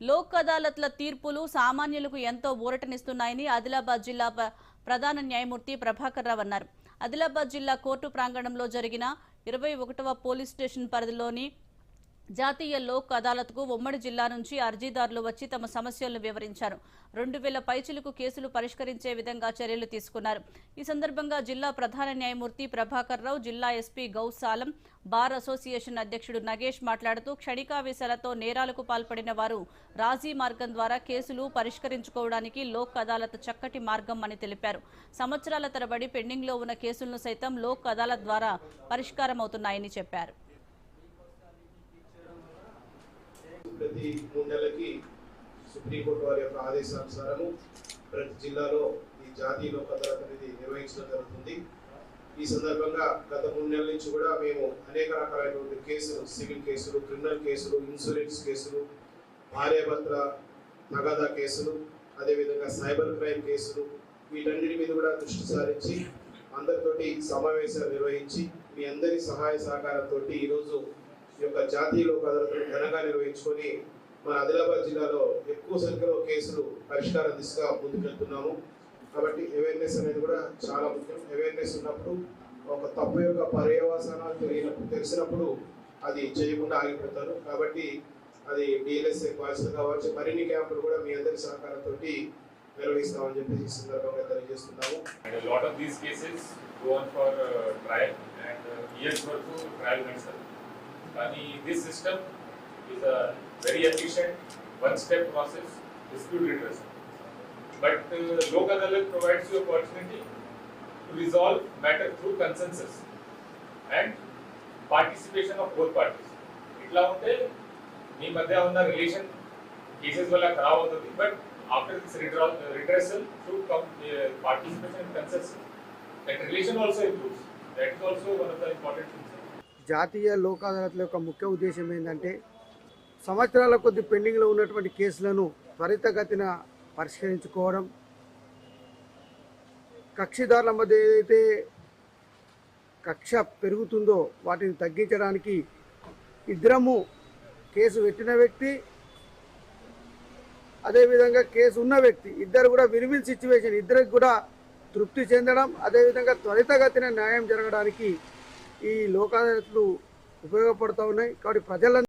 లోక్ అదాలత్ల తీర్పులు సామాన్యులకు ఎంతో ఊరటనిస్తున్నాయని ఆదిలాబాద్ జిల్లా ప్రధాన న్యాయమూర్తి ప్రభాకర్ రావు అన్నారు. ఆదిలాబాద్ జిల్లా కోర్టు ప్రాంగణంలో జరిగిన ఇరవై ఒకటవ పోలీస్ స్టేషన్ పరిధిలోని జాతీయ లోక్ అదాలత్కు ఉమ్మడి జిల్లా నుంచి అర్జీదారులు వచ్చి తమ సమస్యలను వివరించారు. రెండు వేల పైచిలకు కేసులు పరిష్కరించే విధంగా చర్యలు తీసుకున్నారు. ఈ సందర్భంగా జిల్లా ప్రధాన న్యాయమూర్తి ప్రభాకర్ రావు జిల్లా ఎస్పీ గౌసాలం బార్ అసోసియేషన్ అధ్యక్షుడు నగేష్ మాట్లాడుతూ క్షణికావేశాలతో నేరాలకు పాల్పడిన వారు రాజీ మార్గం ద్వారా కేసులు పరిష్కరించుకోవడానికి లోక్ అదాలత్ చక్కటి మార్గం అని తెలిపారు. సంవత్సరాల తరబడి పెండింగ్లో ఉన్న కేసులను సైతం లోక్ అదాలత్ ద్వారా పరిష్కారమవుతున్నాయని చెప్పారు. ప్రతి మూడు నెలలకి సుప్రీంకోర్టు వారి యొక్క ఆదేశానుసారము ప్రతి జిల్లాలో ఈ జాతీయ లోక్ అదాలత్ అనేది నిర్వహించడం జరుగుతుంది. ఈ సందర్భంగా గత మూడు నెలల నుంచి కూడా మేము అనేక రకాలైనటువంటి కేసులు సివిల్ కేసులు క్రిమినల్ కేసులు ఇన్సూరెన్స్ కేసులు భార్యాభర్తల నగదా కేసులు అదేవిధంగా సైబర్ క్రైమ్ కేసులు వీటన్నిటి మీద కూడా దృష్టి సారించి అందరితోటి సమావేశాలు నిర్వహించి మీ అందరి సహాయ సహకారంతో ఈరోజు ఈ యొక్క జాతీయ లోక్ అదాలత్ను ఘనంగా నిర్వహించుకొని మన ఆదిలాబాద్ జిల్లాలో ఎక్కువ సంఖ్యలో కేసులు పరిష్కారం దిశగా ముందుకెళ్తున్నాము. కాబట్టి అవేర్నెస్ అనేది కూడా చాలా ముఖ్యం. అవేర్నెస్ ఉన్నప్పుడు ఒక తప్పు యొక్క పర్యవసానాలు తెలియనప్పుడు తెలిసినప్పుడు అది చేయకుండా ఆగిపోతారు. కాబట్టి అది డిఎల్ఎస్ఏ బాధ్యత కావచ్చు మరిన్ని క్యాంపులు కూడా మీ అందరి సహకారంతో నిర్వహిస్తామని చెప్పేసి ఈ సందర్భంగా తెలియజేస్తున్నాము. And a lot of these years వరకు trial నడుస్తుంది కానీ this system is a very efficient one step process dispute redressal. But uh, Lok Adalat provides you opportunity to resolve matter through consensus and participation of both parties. ఇట్లా ఉంటే మీ మధ్య ఉన్న relation cases వల్ల ఖరాబ్ అవుతుంది but after this redressal through participation and consensus that relation also improves that is also one of the important things జాతీయ లోక్ అదాలత్ల యొక్క ముఖ్య ఉద్దేశం ఏంటంటే సంవత్సరాల కొద్ది పెండింగ్లో ఉన్నటువంటి కేసులను త్వరితగతిన పరిష్కరించుకోవడం. కక్షిదారుల మధ్య ఏదైతే కక్ష పెరుగుతుందో వాటిని తగ్గించడానికి ఇద్దరము కేసు పెట్టిన వ్యక్తి అదేవిధంగా కేసు ఉన్న వ్యక్తి ఇద్దరు కూడా విరివిల్ సిచ్యువేషన్ ఇద్దరికి కూడా తృప్తి చెందడం అదేవిధంగా త్వరితగతిన న్యాయం జరగడానికి ఈ లోక్ అదాలత్లు ఉపయోగపడుతూ ఉన్నాయి. కాబట్టి ప్రజలందరూ